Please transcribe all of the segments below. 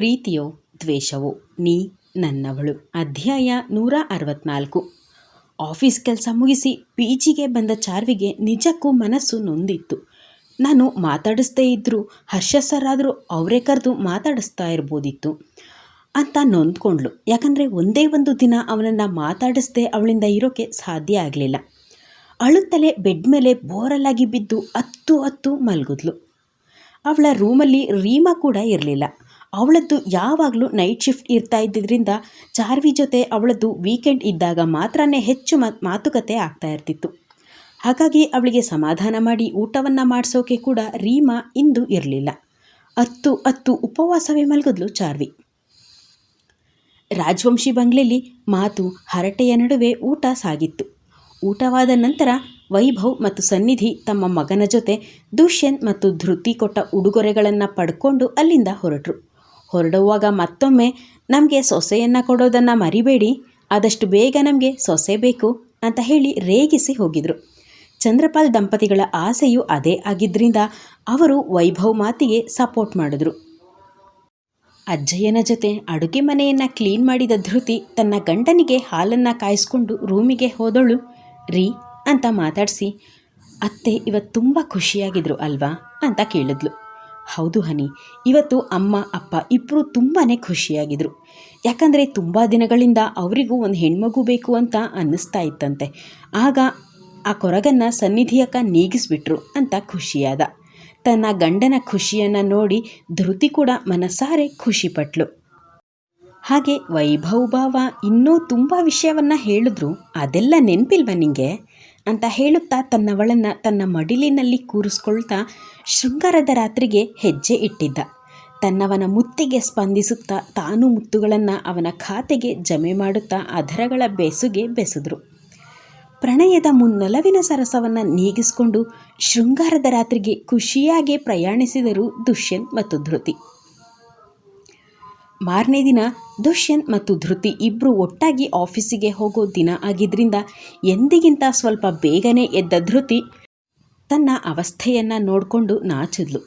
ಪ್ರೀತಿಯೋ ದ್ವೇಷವೋ ನೀ ನನ್ನವಳು. ಅಧ್ಯಾಯ ನೂರ ಅರವತ್ನಾಲ್ಕು. ಆಫೀಸ್ ಕೆಲಸ ಮುಗಿಸಿ ಪಿ ಜಿಗೆ ಬಂದ ಚಾರ್ವಿಗೆ ನಿಜಕ್ಕೂ ಮನಸ್ಸು ನೊಂದಿತ್ತು. ನಾನು ಮಾತಾಡಿಸ್ದೇ ಇದ್ದರೂ ಹರ್ಷ ಸರ್ ಆದರೂ ಅವರೇ ಕರೆದು ಮಾತಾಡಿಸ್ತಾ ಇರ್ಬೋದಿತ್ತು ಅಂತ ನೊಂದ್ಕೊಂಡ್ಳು. ಯಾಕಂದರೆ ಒಂದೇ ಒಂದು ದಿನ ಅವನನ್ನು ಮಾತಾಡಿಸ್ದೆ ಅವಳಿಂದ ಇರೋಕ್ಕೆ ಸಾಧ್ಯ ಆಗಲಿಲ್ಲ. ಅಳುತ್ತಲೇ ಬೆಡ್ ಮೇಲೆ ಬೋರಲ್ಲಾಗಿ ಬಿದ್ದು ಹತ್ತು ಹತ್ತು ಮಲಗಿದ್ಲು. ಅವಳ ರೂಮಲ್ಲಿ ರೀಮಾ ಕೂಡ ಇರಲಿಲ್ಲ. ಅವಳದ್ದು ಯಾವಾಗಲೂ ನೈಟ್ ಶಿಫ್ಟ್ ಇರ್ತಾ ಇದ್ದಿದ್ದರಿಂದ ಚಾರ್ವಿ ಜೊತೆ ಅವಳದ್ದು ವೀಕೆಂಡ್ ಇದ್ದಾಗ ಮಾತ್ರ ಹೆಚ್ಚು ಮಾತುಕತೆ ಆಗ್ತಾ ಇರ್ತಿತ್ತು. ಹಾಗಾಗಿ ಅವಳಿಗೆ ಸಮಾಧಾನ ಮಾಡಿ ಊಟವನ್ನು ಮಾಡಿಸೋಕೆ ಕೂಡ ರೀಮಾ ಇಂದು ಇರಲಿಲ್ಲ. ಹತ್ತು ಹತ್ತು ಉಪವಾಸವೇ ಮಲಗಿದ್ಲು ಚಾರ್ವಿ. ರಾಜವಂಶಿ ಬಂಗ್ಲೆಯಲ್ಲಿ ಮಾತು ಹರಟೆಯ ನಡುವೆ ಊಟ ಸಾಗಿತ್ತು. ಊಟವಾದ ನಂತರ ವೈಭವ್ ಮತ್ತು ಸನ್ನಿಧಿ ತಮ್ಮ ಮಗನ ಜೊತೆ ದುಷ್ಯಂತ್ ಮತ್ತು ಧೃತಿ ಕೊಟ್ಟ ಉಡುಗೊರೆಗಳನ್ನು ಪಡ್ಕೊಂಡು ಅಲ್ಲಿಂದ ಹೊರಟರು. ಹೊರಡುವಾಗ ಮತ್ತೊಮ್ಮೆ ನಮಗೆ ಸೊಸೆಯನ್ನು ಕೊಡೋದನ್ನು ಮರಿಬೇಡಿ, ಆದಷ್ಟು ಬೇಗ ನಮಗೆ ಸೊಸೆ ಬೇಕು ಅಂತ ಹೇಳಿ ರೇಗಿಸಿ ಹೋಗಿದ್ರು. ಚಂದ್ರಪಾಲ್ ದಂಪತಿಗಳ ಆಸೆಯು ಅದೇ ಆಗಿದ್ದರಿಂದ ಅವರು ವೈಭವ್ ಮಾತಿಗೆ ಸಪೋರ್ಟ್ ಮಾಡಿದ್ರು. ಅಜ್ಜಯ್ಯನ ಜೊತೆ ಅಡುಗೆ ಮನೆಯನ್ನು ಕ್ಲೀನ್ ಮಾಡಿದ ಧೃತಿ ತನ್ನ ಗಂಡನಿಗೆ ಹಾಲನ್ನು ಕಾಯಿಸ್ಕೊಂಡು ರೂಮಿಗೆ ಹೋದಳು. ರೀ ಅಂತ ಮಾತಾಡಿಸಿ, ಅತ್ತೆ ಇವತ್ತು ತುಂಬ ಖುಷಿಯಾಗಿದ್ರು ಅಲ್ವಾ? ಅಂತ ಕೇಳಿದ್ಲು. ಹೌದು ಹನಿ, ಇವತ್ತು ಅಮ್ಮ, ಅಪ್ಪ ಇಬ್ಬರು ತುಂಬಾ ಖುಷಿಯಾಗಿದ್ರು. ಯಾಕಂದರೆ ತುಂಬ ದಿನಗಳಿಂದ ಅವರಿಗೂ ಒಂದು ಹೆಣ್ಮಗು ಬೇಕು ಅಂತ ಅನ್ನಿಸ್ತಾ ಇತ್ತಂತೆ. ಆಗ ಆ ಕೊರಗನ್ನು ಸನ್ನಿಧಿಯಕ್ಕ ನೀಗಿಸ್ಬಿಟ್ರು ಅಂತ ಖುಷಿಯಾದ. ತನ್ನ ಗಂಡನ ಖುಷಿಯನ್ನು ನೋಡಿ ಧೃತಿ ಕೂಡ ಮನಸಾರೆ ಖುಷಿಪಟ್ಲು. ಹಾಗೆ ವೈಭವ್ ಭಾವ ಇನ್ನೂ ತುಂಬ ವಿಷಯವನ್ನು ಹೇಳಿದ್ರು, ಅದೆಲ್ಲ ನೆನಪಿಲ್ವ ನಿಂಗೆ? ಅಂತ ಹೇಳುತ್ತಾ ತನ್ನವಳನ್ನು ತನ್ನ ಮಡಿಲಿನಲ್ಲಿ ಕೂರಿಸ್ಕೊಳ್ತಾ ಶೃಂಗಾರದ ರಾತ್ರಿಗೆ ಹೆಜ್ಜೆ ಇಟ್ಟಿದ್ದ. ತನ್ನವನ ಮುತ್ತಿಗೆ ಸ್ಪಂದಿಸುತ್ತಾ ತಾನು ಮುತ್ತುಗಳನ್ನು ಅವನ ಖಾತೆಗೆ ಜಮೆ ಮಾಡುತ್ತಾ ಅದರಗಳ ಬೆಸುಗೆ ಬೆಸದ್ರು. ಪ್ರಣಯದ ಮುನ್ನಲವಿನ ಸರಸವನ್ನು ನೀಗಿಸಿಕೊಂಡು ಶೃಂಗಾರದ ರಾತ್ರಿಗೆ ಖುಷಿಯಾಗಿ ಪ್ರಯಾಣಿಸಿದರು ದುಷ್ಯಂತ್ ಮತ್ತು ಧೃತಿ. ಮಾರನೇ ದಿನ ದುಷ್ಯಂತ್ ಮತ್ತು ಧೃತಿ ಇಬ್ಬರು ಒಟ್ಟಾಗಿ ಆಫೀಸಿಗೆ ಹೋಗೋ ದಿನ ಆಗಿದ್ದರಿಂದ ಎಂದಿಗಿಂತ ಸ್ವಲ್ಪ ಬೇಗನೆ ಎದ್ದ ಧೃತಿ ತನ್ನ ಅವಸ್ಥೆಯನ್ನು ನೋಡಿಕೊಂಡು ನಾಚಿದ್ಲು.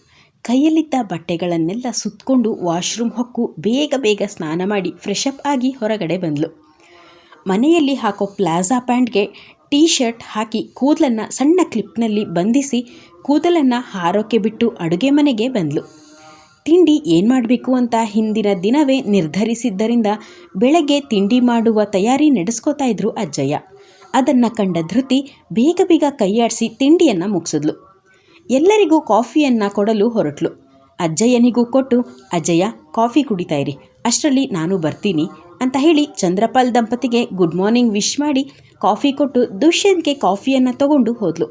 ಕೈಯಲ್ಲಿದ್ದ ಬಟ್ಟೆಗಳನ್ನೆಲ್ಲ ಸುತ್ತಕೊಂಡು ವಾಶ್ರೂಮ್ ಹೊಕ್ಕು ಬೇಗ ಬೇಗ ಸ್ನಾನ ಮಾಡಿ ಫ್ರೆಶಪ್ ಆಗಿ ಹೊರಗಡೆ ಬಂದಳು ಮನೆಯಲ್ಲಿ ಹಾಕೋ ಪ್ಲಾಜಾ ಪ್ಯಾಂಟ್ಗೆ ಟೀ ಶರ್ಟ್ ಹಾಕಿ ಕೂದಲನ್ನು ಸಣ್ಣ ಕ್ಲಿಪ್ನಲ್ಲಿ ಬಂಧಿಸಿ ಕೂದಲನ್ನು ಹಾರೋಕೆ ಬಿಟ್ಟು ಅಡುಗೆ ಮನೆಗೆ ಬಂದಳು ತಿಂಡಿ ಏನು ಮಾಡಬೇಕು ಅಂತ ಹಿಂದಿನ ದಿನವೇ ನಿರ್ಧರಿಸಿದ್ದರಿಂದ ಬೆಳಗ್ಗೆ ತಿಂಡಿ ಮಾಡುವ ತಯಾರಿ ನಡೆಸ್ಕೋತಾ ಇದ್ರು ಅಜ್ಜಯ್ಯ. ಅದನ್ನು ಕಂಡ ಧೃತಿ ಬೇಗ ಬೇಗ ಕೈಯಾಡಿಸಿ ತಿಂಡಿಯನ್ನು ಮುಗಿಸಿದ್ಲು. ಎಲ್ಲರಿಗೂ ಕಾಫಿಯನ್ನು ಕೊಡಲು ಹೊರಟ್ಲು. ಅಜ್ಜಯ್ಯನಿಗೂ ಕೊಟ್ಟು, ಅಜ್ಜಯ್ಯ, ಕಾಫಿ ಕುಡಿತಾ ಇರಿ. ಅಷ್ಟರಲ್ಲಿ ನಾನು ಬರ್ತೀನಿ ಅಂತ ಹೇಳಿ ಚಂದ್ರಪಾಲ್ ದಂಪತಿಗೆ ಗುಡ್ ಮಾರ್ನಿಂಗ್ ವಿಶ್ ಮಾಡಿ ಕಾಫಿ ಕೊಟ್ಟು ದುಷ್ಯಂತ್ಗೆ ಕಾಫಿಯನ್ನು ತಗೊಂಡು ಹೋದ್ಲು.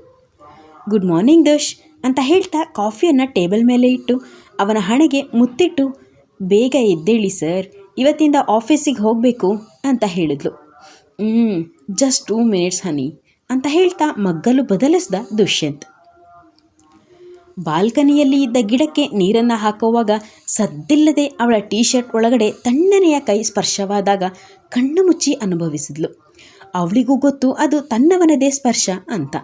ಗುಡ್ ಮಾರ್ನಿಂಗ್ ದಶ್ ಅಂತ ಹೇಳ್ತಾ ಕಾಫಿಯನ್ನು ಟೇಬಲ್ ಮೇಲೆ ಇಟ್ಟು ಅವನ ಹಣೆಗೆ ಮುತ್ತಿಟ್ಟು, ಬೇಗ ಎದ್ದೇಳಿ ಸರ್, ಇವತ್ತಿಂದ ಆಫೀಸಿಗೆ ಹೋಗಬೇಕು ಅಂತ ಹೇಳಿದ್ಲು. ಹ್ಞೂ ಜಸ್ಟ್ ಟೂ ಮಿನಿಟ್ಸ್ ಹನಿ ಅಂತ ಹೇಳ್ತಾ ಮಗ್ಗಲು ಬದಲಿಸ್ದ ದುಷ್ಯಂತ್. ಬಾಲ್ಕನಿಯಲ್ಲಿ ಇದ್ದ ಗಿಡಕ್ಕೆ ನೀರನ್ನು ಹಾಕುವಾಗ ಸದ್ದಿಲ್ಲದೆ ಅವಳ ಟೀ ಶರ್ಟ್ ಒಳಗಡೆ ತಣ್ಣನೆಯ ಕೈ ಸ್ಪರ್ಶವಾದಾಗ ಕಣ್ಣು ಮುಚ್ಚಿ ಅನುಭವಿಸಿದ್ಲು. ಅವಳಿಗೂ ಗೊತ್ತು ಅದು ತನ್ನವನದೇ ಸ್ಪರ್ಶ ಅಂತ.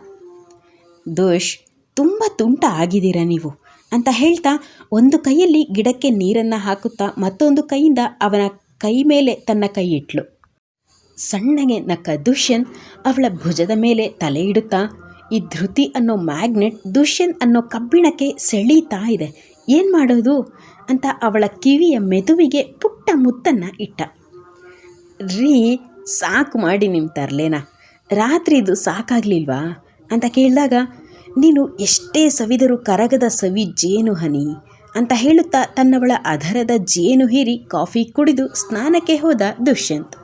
ದೋಷ್, ತುಂಬ ತುಂಟ ಆಗಿದ್ದೀರಾ ನೀವು? ಅಂತ ಹೇಳ್ತಾ ಒಂದು ಕೈಯಲ್ಲಿ ಗಿಡಕ್ಕೆ ನೀರನ್ನು ಹಾಕುತ್ತಾ ಮತ್ತೊಂದು ಕೈಯಿಂದ ಅವನ ಕೈ ಮೇಲೆ ತನ್ನ ಕೈ ಇಟ್ಲು. ಸಣ್ಣಗೆ ನಕ್ಕ ದುಷ್ಯಂತ್ ಅವಳ ಭುಜದ ಮೇಲೆ ತಲೆ ಇಡುತ್ತಾ, ಈ ಧೃತಿ ಅನ್ನೋ ಮ್ಯಾಗ್ನೆಟ್ ದುಷ್ಯಂತ್ ಅನ್ನೋ ಕಬ್ಬಿಣಕ್ಕೆ ಸೆಳೀತಾ ಇದೆ. ಏನು ಮಾಡೋದು? ಅಂತ ಅವಳ ಕಿವಿಯ ಮೆದುವಿಗೆ ಪುಟ್ಟ ಮುತ್ತನ್ನು ಇಟ್ಟ. ರೀ, ಸಾಕು ಮಾಡಿ ನಿಮ್ಮ ತರಲೇನ. ರಾತ್ರಿದು ಸಾಕಾಗಲಿಲ್ವಾ? ಅಂತ ಕೇಳಿದಾಗ, ನೀನು ಎಷ್ಟೇ ಸವಿದರೂ ಕರಗದ ಸವಿ ಜೇನು ಹನಿ ಅಂತ ಹೇಳುತ್ತಾ ತನ್ನವಳ ಅಧರದ ಜೇನು ಹೀರಿ ಕಾಫಿ ಕುಡಿದು ಸ್ನಾನಕ್ಕೆ ಹೋದ ದುಷ್ಯಂತ್.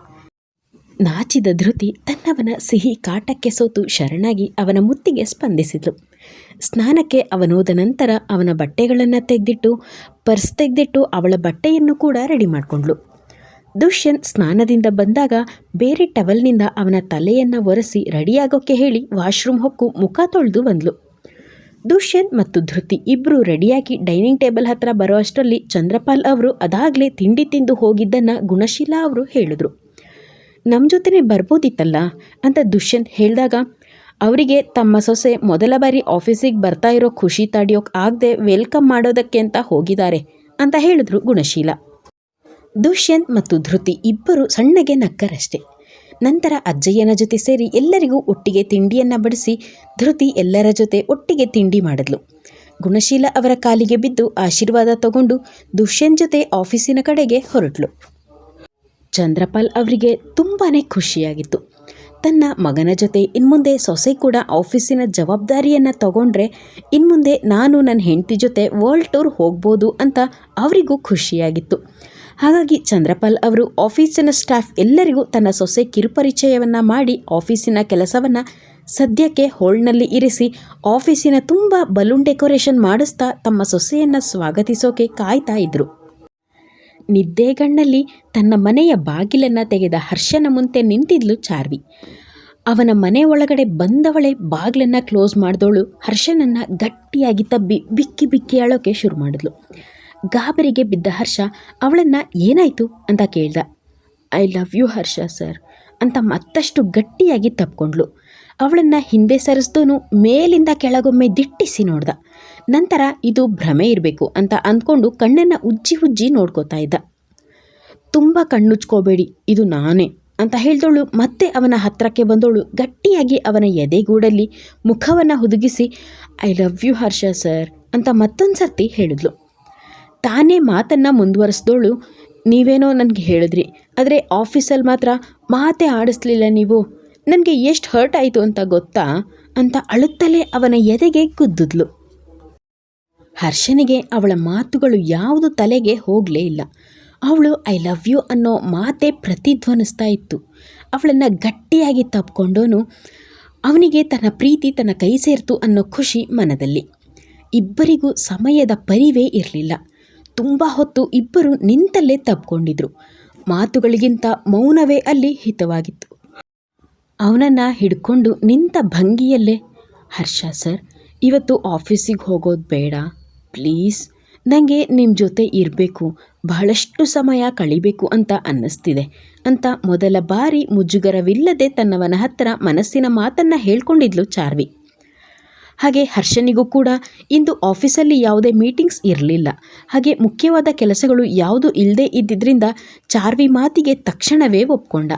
ನಾಚಿದ ಧೃತಿ ತನ್ನವನ ಸಿಹಿ ಕಾಟಕ್ಕೆ ಸೋತು ಶರಣಾಗಿ ಅವನ ಮುತ್ತಿಗೆ ಸ್ಪಂದಿಸಿದಳು ಸ್ನಾನಕ್ಕೆ ಅವನೋದ ನಂತರ ಅವನ ಬಟ್ಟೆಗಳನ್ನು ತೆಗೆದಿಟ್ಟು, ಪರ್ಸ್ ತೆಗೆದಿಟ್ಟು ಅವಳ ಬಟ್ಟೆಯನ್ನು ಕೂಡ ರೆಡಿ ಮಾಡಿಕೊಂಡ್ಳು. ದುಷ್ಯಂತ್ ಸ್ನಾನದಿಂದ ಬಂದಾಗ ಬೇರೆ ಟವಲ್ನಿಂದ ಅವನ ತಲೆಯನ್ನು ಒರೆಸಿ ರೆಡಿಯಾಗೋಕ್ಕೆ ಹೇಳಿ ವಾಶ್ರೂಮ್ ಹೊಕ್ಕು ಮುಖ ತೊಳೆದು ಬಂದ್ಲು. ದುಷ್ಯಂತ್ ಮತ್ತು ಧೃತಿ ಇಬ್ಬರು ರೆಡಿಯಾಗಿ ಡೈನಿಂಗ್ ಟೇಬಲ್ ಹತ್ರ ಬರೋ ಅಷ್ಟರಲ್ಲಿ ಚಂದ್ರಪಾಲ್ ಅವರು ಅದಾಗಲೇ ತಿಂಡಿ ತಿಂದು ಹೋಗಿದ್ದನ್ನು ಗುಣಶೀಲ ಅವರು ಹೇಳಿದ್ರು. ನಮ್ಮ ಜೊತೆನೇ ಬರ್ಬೋದಿತ್ತಲ್ಲ ಅಂತ ದುಷ್ಯಂತ್ ಹೇಳಿದಾಗ, ಅವರಿಗೆ ತಮ್ಮ ಸೊಸೆ ಮೊದಲ ಬಾರಿ ಆಫೀಸಿಗೆ ಬರ್ತಾ ಇರೋ ಖುಷಿ ತಡಿಯೋಕೆ ಆಗದೆ ವೆಲ್ಕಮ್ ಮಾಡೋದಕ್ಕೆ ಅಂತ ಹೋಗಿದ್ದಾರೆ ಅಂತ ಹೇಳಿದ್ರು ಗುಣಶೀಲ. ದುಷ್ಯಂತ್ ಮತ್ತು ಧೃತಿ ಇಬ್ಬರು ಸಣ್ಣಗೆ ನಕ್ಕರಷ್ಟೆ. ನಂತರ ಅಜ್ಜಯ್ಯನ ಜೊತೆ ಸೇರಿ ಎಲ್ಲರಿಗೂ ಒಟ್ಟಿಗೆ ತಿಂಡಿಯನ್ನು ಬಡಿಸಿ ಧೃತಿ ಎಲ್ಲರ ಜೊತೆ ಒಟ್ಟಿಗೆ ತಿಂಡಿ ಮಾಡಿದ್ಲು. ಗುಣಶೀಲ ಅವರ ಕಾಲಿಗೆ ಬಿದ್ದು ಆಶೀರ್ವಾದ ತಗೊಂಡು ದುಷ್ಯಂತ್ ಜೊತೆ ಆಫೀಸಿನ ಕಡೆಗೆ ಹೊರಟ್ಲು. ಚಂದ್ರಪಾಲ್ ಅವರಿಗೆ ತುಂಬಾ ಖುಷಿಯಾಗಿತ್ತು. ತನ್ನ ಮಗನ ಜೊತೆ ಇನ್ಮುಂದೆ ಸೊಸೆ ಕೂಡ ಆಫೀಸಿನ ಜವಾಬ್ದಾರಿಯನ್ನು ತಗೊಂಡ್ರೆ ಇನ್ಮುಂದೆ ನಾನು ನನ್ನ ಹೆಂಡತಿ ಜೊತೆ ವರ್ಲ್ಡ್ ಟೂರ್ ಹೋಗ್ಬೋದು ಅಂತ ಅವರಿಗೂ ಖುಷಿಯಾಗಿತ್ತು. ಹಾಗಾಗಿ ಚಂದ್ರಪಾಲ್ ಅವರು ಆಫೀಸಿನ ಸ್ಟಾಫ್ ಎಲ್ಲರಿಗೂ ತನ್ನ ಸೊಸೆ ಕಿರುಪರಿಚಯವನ್ನು ಮಾಡಿ ಆಫೀಸಿನ ಕೆಲಸವನ್ನು ಸದ್ಯಕ್ಕೆ ಹೋಲ್ಡ್ನಲ್ಲಿ ಇರಿಸಿ ಆಫೀಸಿನ ತುಂಬ ಬಲೂನ್ ಡೆಕೋರೇಷನ್ ಮಾಡಿಸ್ತಾ ತಮ್ಮ ಸೊಸೆಯನ್ನು ಸ್ವಾಗತಿಸೋಕೆ ಕಾಯ್ತಾ ಇದ್ರು. ನಿದ್ದೆಗಣ್ಣಲ್ಲಿ ತನ್ನ ಮನೆಯ ಬಾಗಿಲನ್ನು ತೆಗೆದ ಹರ್ಷನ ಮುಂದೆ ನಿಂತಿದ್ಲು ಚಾರ್ವಿ. ಅವನ ಮನೆ ಒಳಗಡೆ ಬಂದವಳೆ ಬಾಗಿಲನ್ನು ಕ್ಲೋಸ್ ಮಾಡಿದವಳು ಹರ್ಷನನ್ನು ಗಟ್ಟಿಯಾಗಿ ತಬ್ಬಿ ಬಿಕ್ಕಿ ಬಿಕ್ಕಿ ಅಳೋಕೆ ಶುರು ಮಾಡಿದ್ಲು. ಗಾಬರಿಗೆ ಬಿದ್ದ ಹರ್ಷ, ಅವಳನ್ನು ಏನಾಯಿತು? ಅಂತ ಕೇಳ್ದ. I love you Harsha sir ಅಂತ ಮತ್ತಷ್ಟು ಗಟ್ಟಿಯಾಗಿ ತಪ್ಕೊಂಡ್ಳು. ಅವಳನ್ನು ಹಿಂದೆ ಸರಿಸ್ದೂ ಮೇಲಿಂದ ಕೆಳಗೊಮ್ಮೆ ದಿಟ್ಟಿಸಿ ನೋಡ್ದ. ನಂತರ ಇದು ಭ್ರಮೆ ಇರಬೇಕು ಅಂತ ಅಂದ್ಕೊಂಡು ಕಣ್ಣನ್ನು ಉಜ್ಜಿ ಉಜ್ಜಿ ನೋಡ್ಕೋತಾ ಇದ್ದ. ತುಂಬ ಕಣ್ಣುಚ್ಕೋಬೇಡಿ, ಇದು ನಾನೇ ಅಂತ ಹೇಳ್ದವಳು ಮತ್ತೆ ಅವನ ಹತ್ರಕ್ಕೆ ಬಂದವಳು ಗಟ್ಟಿಯಾಗಿ ಅವನ ಎದೆಗೂಡಲ್ಲಿ ಮುಖವನ್ನು ಹುದುಗಿಸಿ, I love you Harsha sir ಅಂತ ಮತ್ತೊಂದು ಸರ್ತಿ ಹೇಳಿದ್ಲು. ತಾನೇ ಮಾತನ್ನು ಮುಂದುವರಿಸಿದವಳು ನೀವೇನೋ ನನಗೆ ಹೇಳಿದ್ರಿ, ಆದರೆ ಆಫೀಸಲ್ಲಿ ಮಾತ್ರ ಮಾತೇ ಆಡಿಸ್ಲಿಲ್ಲ ನೀವು. ನನಗೆ ಎಷ್ಟು ಹರ್ಟ್ ಆಯಿತು ಅಂತ ಗೊತ್ತಾ? ಅಂತ ಅಳುತ್ತಲೇ ಅವನ ಎದೆಗೆ ಕುದ್ದುದ್ಲು ಹರ್ಷನಿಗೆ ಅವಳ ಮಾತುಗಳು ಯಾವುದು ತಲೆಗೆ ಹೋಗಲೇ ಇಲ್ಲ. ಅವಳು ಐ ಲವ್ ಯು ಅನ್ನೋ ಮಾತೇ ಪ್ರತಿಧ್ವನಿಸ್ತಾ ಇತ್ತು. ಅವಳನ್ನು ಗಟ್ಟಿಯಾಗಿ ತಪ್ಕೊಂಡೋನು ಅವನಿಗೆ ತನ್ನ ಪ್ರೀತಿ ತನ್ನ ಕೈ ಸೇರ್ತು ಅನ್ನೋ ಖುಷಿ ಮನದಲ್ಲಿ. ಇಬ್ಬರಿಗೂ ಸಮಯದ ಪರಿವೇ ಇರಲಿಲ್ಲ. ತುಂಬ ಹೊತ್ತು ಇಬ್ಬರು ನಿಂತಲ್ಲೇ ತಪ್ಕೊಂಡಿದ್ರು. ಮಾತುಗಳಿಗಿಂತ ಮೌನವೇ ಅಲ್ಲಿ ಹಿತವಾಗಿತ್ತು. ಅವನನ್ನು ಹಿಡ್ಕೊಂಡು ನಿಂತ ಭಂಗಿಯಲ್ಲೇ, ಹರ್ಷ ಸರ್, ಇವತ್ತು ಆಫೀಸಿಗೆ ಹೋಗೋದು ಬೇಡ, ಪ್ಲೀಸ್. ನನಗೆ ನಿಮ್ಮ ಜೊತೆ ಇರಬೇಕು, ಬಹಳಷ್ಟು ಸಮಯ ಕಳಿಬೇಕು ಅಂತ ಅನ್ನಿಸ್ತಿದೆ ಅಂತ ಮೊದಲ ಬಾರಿ ಮುಜುಗರವಿಲ್ಲದೆ ತನ್ನವನ ಹತ್ತಿರ ಮನಸ್ಸಿನ ಮಾತನ್ನು ಹೇಳ್ಕೊಂಡಿದ್ಲು ಚಾರ್ವಿ. ಹಾಗೆ ಹರ್ಷನಿಗೂ ಕೂಡ ಇಂದು ಆಫೀಸಲ್ಲಿ ಯಾವುದೇ ಮೀಟಿಂಗ್ಸ್ ಇರಲಿಲ್ಲ. ಹಾಗೆ ಮುಖ್ಯವಾದ ಕೆಲಸಗಳು ಯಾವುದು ಇಲ್ಲದೇ ಇದ್ದಿದ್ದರಿಂದ ಚಾರ್ವಿ ಮಾತಿಗೆ ತಕ್ಷಣವೇ ಒಪ್ಕೊಂಡ.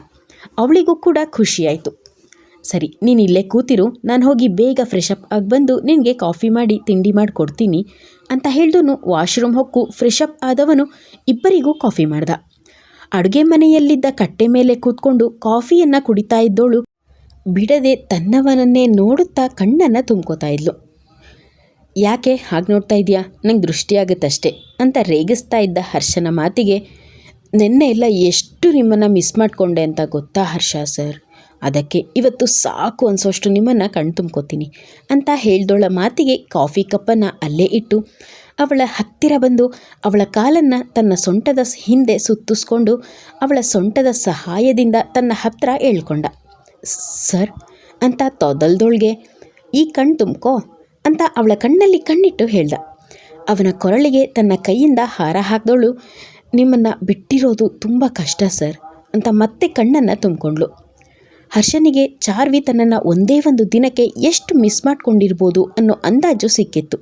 ಅವಳಿಗೂ ಕೂಡ ಖುಷಿಯಾಯಿತು. ಸರಿ, ನೀನು ಇಲ್ಲೇ ಕೂತಿರು, ನಾನು ಹೋಗಿ ಬೇಗ ಫ್ರೆಶ್ ಅಪ್ ಆಗಿ ಬಂದು ನಿನಗೆ ಕಾಫಿ ಮಾಡಿ, ತಿಂಡಿ ಮಾಡಿ ಕೊಡ್ತೀನಿ ಅಂತ ಹೇಳ್ದು ವಾಶ್ರೂಮ್ ಹೊಕ್ಕು ಫ್ರೆಶ್ ಅಪ್ ಆದವನು ಇಬ್ಬರಿಗೂ ಕಾಫಿ ಮಾಡ್ದ. ಅಡುಗೆ ಮನೆಯಲ್ಲಿದ್ದ ಕಟ್ಟೆ ಮೇಲೆ ಕೂತ್ಕೊಂಡು ಕಾಫಿಯನ್ನು ಕುಡಿತಾ ಇದ್ದೋಳು ಬಿಡದೆ ತನ್ನವನನ್ನೇ ನೋಡುತ್ತಾ ಕಣ್ಣನ್ನು ತುಂಬ್ಕೋತಾ ಇದ್ಲು. ಯಾಕೆ, ಹಾಗೆ ನೋಡ್ತಾ ಇದೆಯಾ ನಂಗೆ ದೃಷ್ಟಿಯಾಗುತ್ತಷ್ಟೆ ಅಂತ ರೇಗಿಸ್ತಾ ಇದ್ದ ಹರ್ಷನ ಮಾತಿಗೆ ನಿನ್ನೆ ಎಲ್ಲ ಎಷ್ಟು ನಿಮ್ಮನ್ನು ಮಿಸ್ ಮಾಡಿಕೊಂಡೆ ಅಂತ ಗೊತ್ತಾ ಹರ್ಷ ಸರ್ ಅದಕ್ಕೆ ಇವತ್ತು ಸಾಕು ಅನಿಸೋಷ್ಟು ನಿಮ್ಮನ್ನು ಕಣ್ ತುಂಬ್ಕೋತೀನಿ. ಅಂತ ಹೇಳ್ದೊಳ ಮಾತಿಗೆ ಕಾಫಿ ಕಪ್ಪನ್ನು ಅಲ್ಲೇ ಇಟ್ಟು ಅವಳ ಹತ್ತಿರ ಬಂದು ಅವಳ ಕಾಲನ್ನು ತನ್ನ ಸೊಂಟದ ಹಿಂದೆ ಸುತ್ತಿಸ್ಕೊಂಡು ಅವಳ ಸೊಂಟದ ಸಹಾಯದಿಂದ ತನ್ನ ಹತ್ತಿರ ಹೇಳ್ಕೊಂಡ. ಸರ್ ಅಂತ ತೊದಲ್ದೊಳಗೆ, ಈ ಕಣ್ ತುಂಬ್ಕೋ, ಅಂತ ಅವಳ ಕಣ್ಣಲ್ಲಿ ಕಣ್ಣಿಟ್ಟು ಹೇಳ್ದ. ಅವನ ಕೊರಳಿಗೆ ತನ್ನ ಕೈಯಿಂದ ಹಾರ ಹಾಕಿದವಳು ನಿಮ್ಮನ್ನು ಬಿಟ್ಟಿರೋದು ತುಂಬ ಕಷ್ಟ, ಸರ್, ಅಂತ ಮತ್ತೆ ಕಣ್ಣನ್ನು ತುಂಬಿಕೊಂಡ್ಳು ಹರ್ಷನಿಗೆ ಚಾರ್ವಿ ತನ್ನನ್ನು ಒಂದೇ ಒಂದು ದಿನಕ್ಕೆ ಎಷ್ಟು ಮಿಸ್ ಮಾಡಿಕೊಂಡಿರ್ಬೋದು ಅನ್ನೋ ಅಂದಾಜು ಸಿಕ್ಕಿತ್ತು.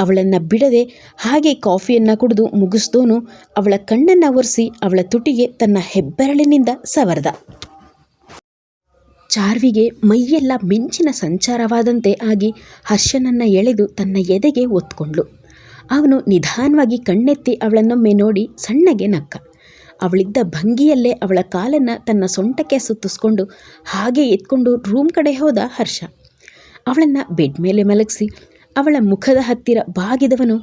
ಅವಳನ್ನು ಬಿಡದೆ ಹಾಗೆ ಕಾಫಿಯನ್ನು ಕುಡಿದು ಮುಗಿಸ್ದೋನು ಅವಳ ಕಣ್ಣನ್ನು ಒರೆಸಿ ಅವಳ ತುಟಿಗೆ ತನ್ನ ಹೆಬ್ಬೆರಳಿನಿಂದ ಸವರ್ದ. ಚಾರ್ವಿಗೆ ಮೈಯೆಲ್ಲ ಮಿಂಚಿನ ಸಂಚಾರವಾದಂತೆ ಆಗಿ ಹರ್ಷನನ್ನು ಎಳೆದು ತನ್ನ ಎದೆಗೆ ಒತ್ಕೊಂಡ್ಳು ಅವನು ನಿಧಾನವಾಗಿ ಕಣ್ಣೆತ್ತಿ ಅವಳನ್ನೊಮ್ಮೆ ನೋಡಿ ಸಣ್ಣಗೆ ನಕ್ಕ. ಅವಳಿದ್ದ ಭಂಗಿಯಲ್ಲೇ ಅವಳ ಕಾಲನ್ನು ತನ್ನ ಸೊಂಟಕ್ಕೆ ಸುತ್ತಿಸ್ಕೊಂಡು ಹಾಗೆ ಎತ್ಕೊಂಡು ರೂಮ್ ಕಡೆ ಹೋದ ಹರ್ಷ. ಅವಳನ್ನು ಬೆಡ್ ಮೇಲೆ ಮಲಗಿಸಿ, ಅವಳ ಮುಖದ ಹತ್ತಿರ ಬಾಗಿದವನು,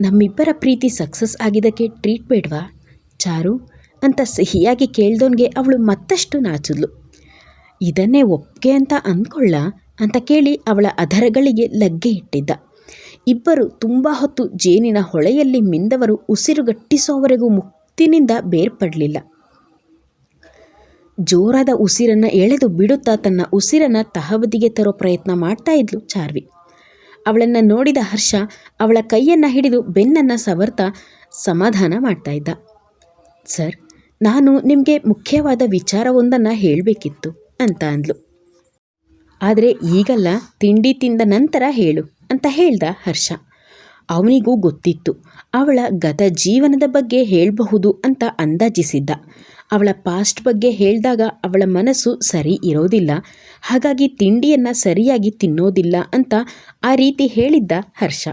ನಮ್ಮಿಬ್ಬರ ಪ್ರೀತಿ ಸಕ್ಸಸ್ ಆಗಿದ್ದಕ್ಕೆ ಟ್ರೀಟ್ ಬೇಡ್ವಾ ಚಾರು, ಅಂತ ಸಿಹಿಯಾಗಿ ಕೇಳ್ದವನಿಗೆ ಅವಳು ಮತ್ತಷ್ಟು ನಾಚಿದ್ಲು. ಇದನ್ನೇ ಒಪ್ಪಿಗೆ ಅಂತ ಅಂದ್ಕೊಳ್ಳ? ಅಂತ ಕೇಳಿ ಅವಳ ಅಧರಗಳಿಗೆ ಲಗ್ಗೆ ಇಟ್ಟಿದ್ದ. ಇಬ್ಬರು ತುಂಬ ಹೊತ್ತು ಜೇನಿನ ಹೊಳೆಯಲ್ಲಿ ಮಿಂದವರು ಉಸಿರುಗಟ್ಟಿಸುವವರೆಗೂ ಮುಕ್ತಿನಿಂದ ಬೇರ್ಪಡಲಿಲ್ಲ. ಜೋರಾದ ಉಸಿರನ್ನು ಎಳೆದು ಬಿಡುತ್ತಾ ತನ್ನ ಉಸಿರನ್ನು ತಹಬದಿಗೆ ತರೋ ಪ್ರಯತ್ನ ಮಾಡ್ತಾ ಇದ್ಲು ಚಾರ್ವಿ. ಅವಳನ್ನು ನೋಡಿದ ಹರ್ಷ ಅವಳ ಕೈಯನ್ನು ಹಿಡಿದು ಬೆನ್ನನ್ನು ಸವರ್ತಾ ಸಮಾಧಾನ ಮಾಡ್ತಾ ಇದ್ದ. ಸರ್, ನಾನು ನಿಮಗೆ ಮುಖ್ಯವಾದ ವಿಚಾರವೊಂದನ್ನು ಹೇಳಬೇಕಿತ್ತು ಅಂತ ಅಂದ್ಲು. ಆದರೆ ಈಗಲ್ಲ, ತಿಂಡಿ ತಿಂದ ನಂತರ ಹೇಳು. ಅಂತ ಹೇಳ್ದ ಹರ್ಷ. ಅವನಿಗೂ ಗೊತ್ತಿತ್ತು. ಅವಳ ಗತ ಜೀವನದ ಬಗ್ಗೆ ಹೇಳಬಹುದು ಅಂತ ಅಂದಾಜಿಸಿದ್ದ. ಅವಳ ಪಾಸ್ಟ್ ಬಗ್ಗೆ ಹೇಳಿದಾಗ ಅವಳ ಮನಸ್ಸು ಸರಿ ಇರೋದಿಲ್ಲ. ಹಾಗಾಗಿ ತಿಂಡಿಯನ್ನು ಸರಿಯಾಗಿ ತಿನ್ನೋದಿಲ್ಲ ಅಂತ ಆ ರೀತಿ ಹೇಳಿದ್ದ ಹರ್ಷ.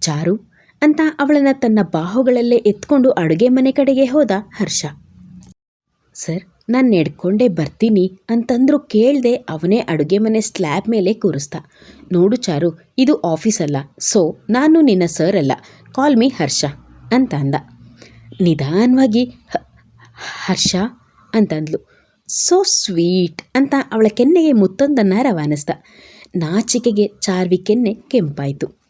ಚಾರು ಅಂತ ಅವಳನ್ನು ತನ್ನ ಬಾಹುಗಳಲ್ಲೇ ಎತ್ಕೊಂಡು ಅಡುಗೆ ಮನೆ ಕಡೆಗೆ ಹೋದ ಹರ್ಷ. ಸರ್ ನಾನು ನಡ್ಕೊಂಡೇ ಬರ್ತೀನಿ ಅಂತಂದ್ರು ಕೇಳದೆ ಅವನೇ ಅಡುಗೆ ಮನೆ ಸ್ಲ್ಯಾಬ್ ಮೇಲೆ ಕೂರಿಸ್ದ. ನೋಡು ಚಾರು, ಇದು ಆಫೀಸ್ ಅಲ್ಲ, ಸೊ ನಾನು ನಿನ್ನ ಸರ್ ಅಲ್ಲ, ಕಾಲ್ ಮೀ ಹರ್ಷ ಅಂತ ಅಂದ. ನಿಧಾನವಾಗಿ ಹರ್ಷ ಅಂತಂದ್ಲು. ಸೋ ಸ್ವೀಟ್ ಅಂತ ಅವಳ ಕೆನ್ನೆಗೆ ಮುತ್ತೊಂದನ್ನು ರವಾನಿಸ್ದ. ನಾಚಿಕೆಗೆ ಚಾರ್ವಿ ಕೆನ್ನೆ ಕೆಂಪಾಯಿತು.